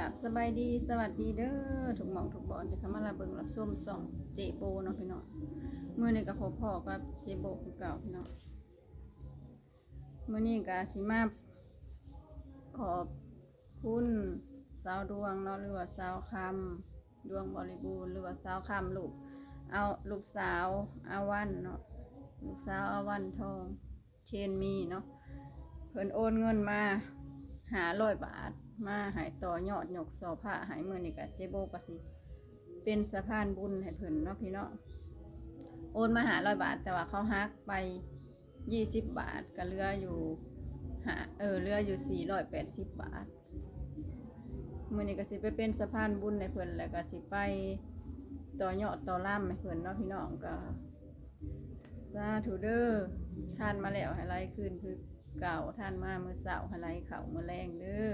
กับสบายดีสวัสดีเด้อถูกหมองถูกบอลที่เข้ามารับเบิงรับส้มส่องเจโบเนาะพี่น้องมื้อนี้ก็พบพ่อกับเจโบคือเก่าพี่น้องมือนี้ก็สิมาขอบคุณสาวดวงเนาะหรือว่าสาวคำดวงบริบูรณ์หรือว่าสาวคำลูกเอาลูกสาวอาวันเนาะลูกสาวอาวันทองเชนมีเนาะเพิ่นโอนเงินมาหาร้อยบาท มาหายต่อยอดหยกสอผ้าหายมือนี่กะเจโบกสิ เป็นสะพานบุญให้เพิ่นเนาะพี่เนาะโอนมาหาร้อยบาท แต่ว่าเขาฮักไปยี่สิบบาทก็เหลืออยู่หาเออเหลืออยู่สี่ร้อยแปดสิบบาทมือนี้ก็สิไปเป็นสะพานบุญให้เพิ่นแล้วก็สิไปต่อยอดต่อล่ำให้เพิ่นเนาะพี่น้องก็สาธุเด้อท่านมาแล้วให้ไล่คืนคือเก่าท่านมาเมื่อเสาร์ให้ไล่เข่าเมื่อแรงเด้อ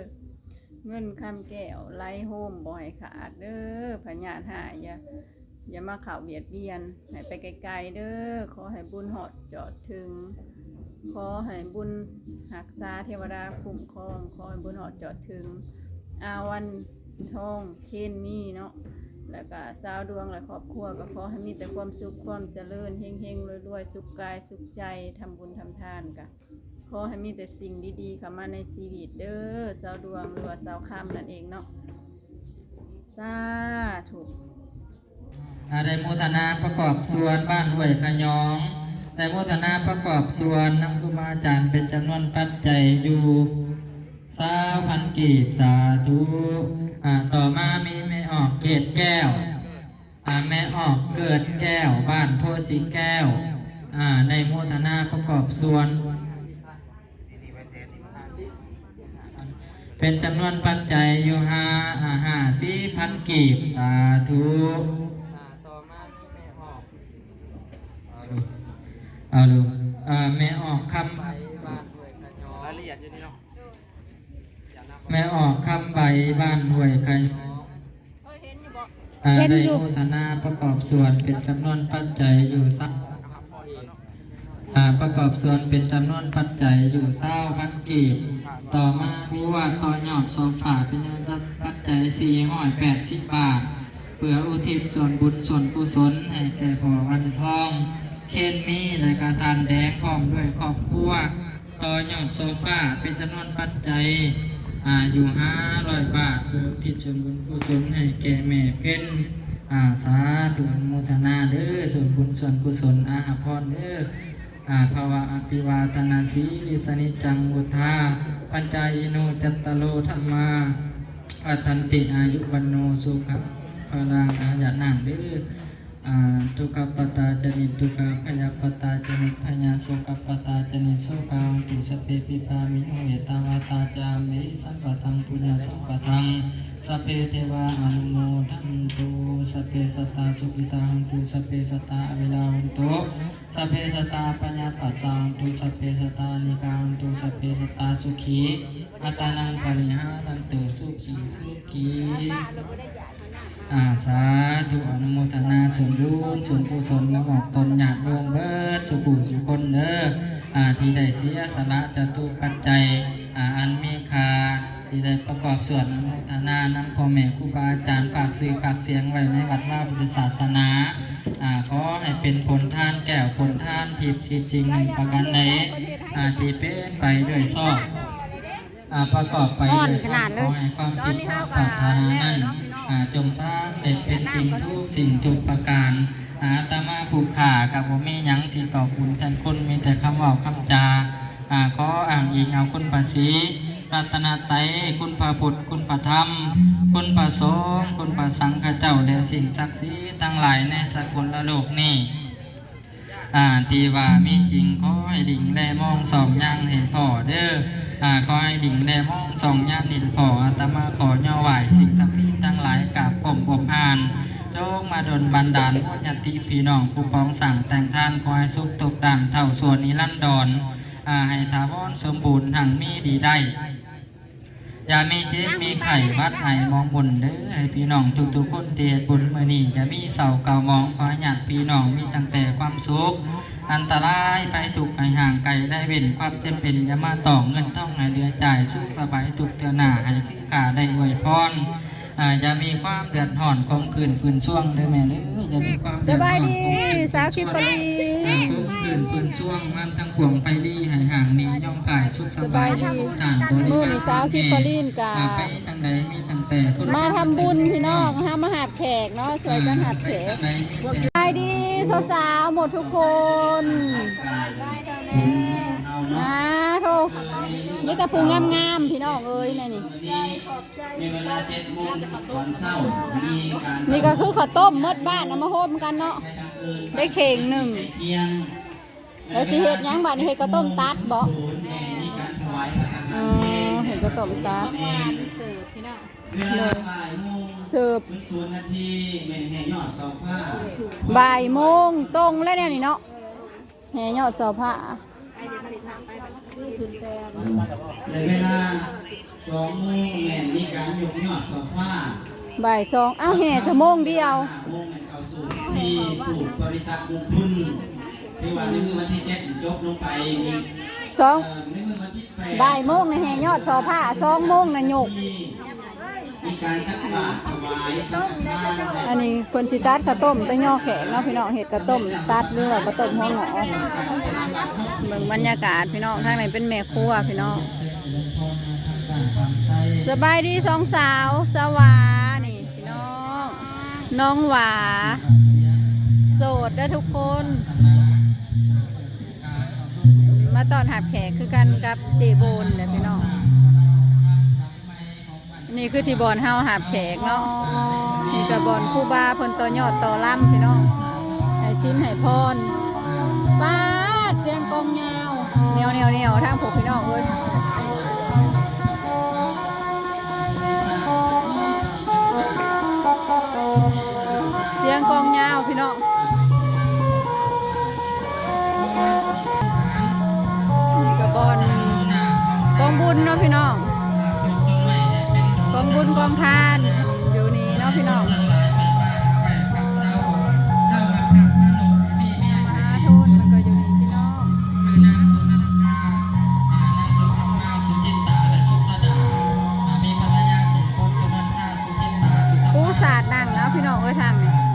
เงินคำแก้วไล่โฮมบ่ให้ขาดเด้อพญาหายอย่าอย่ามาข่าวเบียดเบียนให้ไปไกลๆเด้อขอให้บุญหอดจอดถึง ขอให้บุญหักษาเทวดาคุ้มครอง ขอให้บุญหอดจอดถึง อาวันทองเคนมีเนาะแล้วก็สาวดวงและครอบครัวก็ขอให้มีแต่ความสุขความเจริญเฮงๆรวยๆสุขกายสุขใจทำบุญทำทานกะ ขอให้มีแต่สิ่งดีๆเข้ามาในชีวิตเด้อสาวดวงหรือว่าสาวคำนั่นเองเนาะสาธุอาได้โมทนาประกอบส่วนบ้านห้วยขยองได้โมทนาประกอบส่วนนำครูบาอาจารย์เป็นจำนวนปัจจัยอยู่สาวพันกีบสาธุอ่าต่อมามีแม่ออกเกตแก้วอ่าแม่ออกเกิดแก้วบ้านโพสีแก้วอ่าในโมทนาประกอบส่วน เป็นจำนวนปัจจัยอยู่ห้าอ่าห้าสี่พันกีบสาธุต่อมามีแม่ออกเอาดูอ่าแม่ออกคำใบบ้านห้วยขยองรายละเอียดอยู่นี่เนาะอย่านับแม่ออกคำใบบ้านห้วยขยองอ่าได้โฆษณาประกอบส่วนเป็นจำนวนปัจจัยอยู่สัก นะครับพอดีเนาะ่าประกอบส่วนเป็นจำนวนปัจจัยอยู่เศร้าพันกีบต่อมาผู้ว่าต่อยอดโซฟาเป็นจำนวนปัจจัยสี่ห้อยแปดสิบบาทเพื่ออุทิศส่วนบุญส่วนกุศลให้แก่พ่อวันทองเช่นมีและการทานแดงพร้อมด้วยครอบครัวต่อยอดโซฟาเป็นจำนวนปัจจัยอาอยู่ห้าร้อยบาทเพื่ออุทิศส่วนบุญกุศลให้แก่แม่เพ็ญอาสาธุอนุโมทนาเด้อส่วนบุญส่วนกุศลอาหาพรเด้อ ภาวะอภิวาทนาสีลิสนิจังวุธาปัญจายโนจัตตโลธรรมาอัตันติอายุวันโนสุขพลังอาญานังหรืออ่าทุกขปตาจนิทุกขพยาปตา จนิพยาโสกปตาจนิโสกังตุสเปปิปามิโนเยตาวาตาจามิสัมปทังปุญญสัมปทังสเพเทวาอนุโมทันตุสเพสัตตาสุขิตาหันตุสเพสัตตาอวิลาหันตุสเพสตตาปัญญาปัสสังตุสเพสตตานิกังตุสเพสตตาสุขีอัตานังปริหารันตุสุขีสุขี อาสาธุอนุโมทนาส่วนบุญส่วนกุศลและบอกตนญาติโยมเบิดสุขุสุคนเด้ออาที่ได้เสียสละจะตุปัจจัยอาอันมีค่าที่ได้ประกอบส่วนอนุโมทนานำพ่อแม่ครูบาอาจารย์ฝากสื่อฝากเสียงไว้ในวัดว่าพุทธศาสนาอ่าขอให้เป็นผลท่านแก้วผลท่านทิพย์ชีจริงประกันในอาที่เป็นไปด้วยซอก อ่าประกอบไปด้วยธรรมขอให้ความคิดความปรารถนานั้นอ่าจงสร้างเป็นเป็นจริงทุกสิ่งทุกประการอาตมาผูกขากับผมมีหยังสิตอบบุญแทนคุณมีแต่คำเว่าคำจาอ่าขออ่างอิงเอาคุณภาษีรัตนาไตรคุณพระพุทธคุณพระธรรม คุณพระสงฆ์คุณพระสังฆเจ้าและสิ่งศักดิ์สิทธิ์ทั้งหลายในสกุลโลกนี้อ่าที่ว่ามีจริงขอให้ดิ่งแลมองสองอย่างเห็นพ่อเด้อ อ่าขอให้ดิ่งแลมองสองอย่างเห็นพ่ออาตมาขอย่อไหวสิ่งศักดิ์สิทธิ์ทั้งหลายกับผมผมอ่านจงมาดลบันดาลพ่อญาติพี่น้องผู้ปองสั่งแต่งท่านขอให้สุขตกดังเท่าส่วนนิรันดรอ่าให้ถาวรสมบูรณ์หังมีดีได้อย่ามีเจ็บมีไข่วัดไห้มองบุญเด้อให้พี่น้องทุกๆคนเตียบุญมื่อนี้อย่ามีเสาเก่ามองขอหยาดพี่น้องมีตั้งแต่ความสุข อันตรายไปถูกข์ให้ห่างไกลได้เว้นความจำเป็นอย่ามาต่อเงินต้องให้เรือจ่ายสุขสบายตุกเตือหน้าให้ขึ้นกาได้อวยพรอ่าจะมีความเดือดร้อนคมคืนฟืนช่วงเด้อแม่เด้อจะมีความสเดือดร้บาอยนดีคมคืนสาวคิปปรีคมคืนฟืนช่วงมันทั้งปวงไปดีให้ห่างหนี้ย่อมกายสุขสบายอยู่ต่างบริมือวารนี่สาวคิปปรีนกาอ่าไปทางใดมีตั้งแต่คนมาทำบุญพี่น้องฮะมาหาบแขกเนาะสวยกันหาบแขกไปทางใดมีแต่สายดีสาวๆหมดทุกคนมาโทษนี่แต่ผู้งามๆพี่น้องเอ้ยนี่นี่นี่ก็คือข้าวต้มมดบ้านเอามาโฮมกันเนาะไปทางอื่นได้เข่งหนึ่งแล้วสิเฮ็ดยังบ้านเฮ็ดข้าวต้มตัดบ่ศูน ย์แม่มีการถวายพระทหารอ๋อเห็นข้าวต้มตัดเองเวลาบ่ายโมงเสิร์ฟศูนย์ศูนย์นาทีแม่นแห่ยอดเสาฟ้าบ่ายโมงตรงแล้วเนี่ยนี่เนาะแห่ยอดเสาผ้าในเวลาสองโมงแม่นมีการยกยอดเสาฟ้าบ่ายสองอ้าวแห่ชั่วโมงเดียวห้าโมงแม่นเข้าสู่ที่สูตรปริตักมุงทุนที่ว่าในมือวันที่เจ็ดจบลงไปมีสอง บ่ายโมงในะแห่ยอดเสาผ้าสองโมงนะหยก มีการตักบาตรถวายสังฆทานและอันนี้คนชิตัดข้าวต้มไปย่อแขกเนาะพี่น้องเห็ดข้าวต้มตัดหรือว่าข้าวต้มหัวหงอเบิ่งบรรยากาศพี่น้องข้างในเป็นแม่ครัวพี่น้องสบายดีสองสาวสวานี่พี่น้อง น้องหวา โสดเด้อทุกคน มาตอนหับแขกคือกันกับเจโบนเนี่ยพี่น้องนี่คือที่บอลเฮาหับแขกเนาะนี่กับบอลคู่บ้าพนต่อยอดต่อล่ำพี่น้องให้สิ้นให้พรป้าเสียงกองยาวเนียวเนียวเนียวทางผมพี่น้องเอ้ย น้องกองบุญกองทานอยู่นี่เนาะพี่น้องมาโทษมันก็อยู่นี่พี่น้องปูสาดนั่งแล้วพี่น้องเอ้ยทางนี่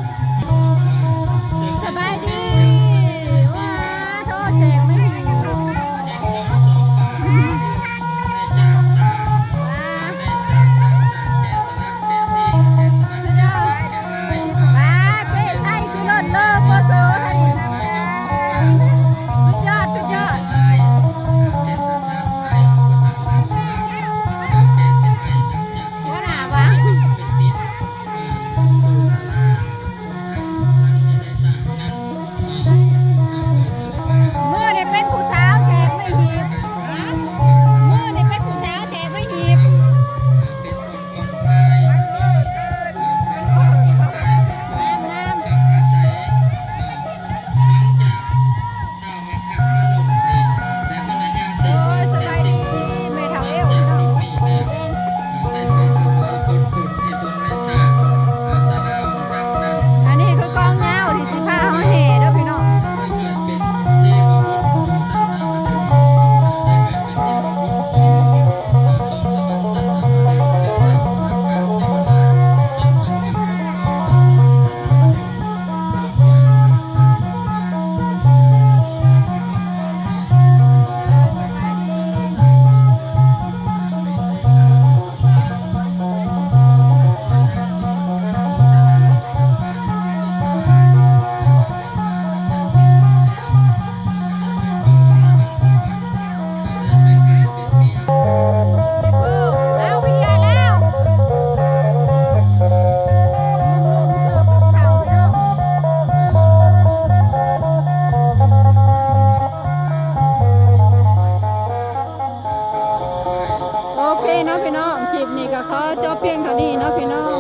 ลิปนี้ก็ขอจบเพียงเท่านี้เนาะพี่น้อง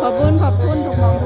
ขอบคุณขอบคุณทุกหมองทุกบอลเด้อที่เข้ามารับเบิ่ง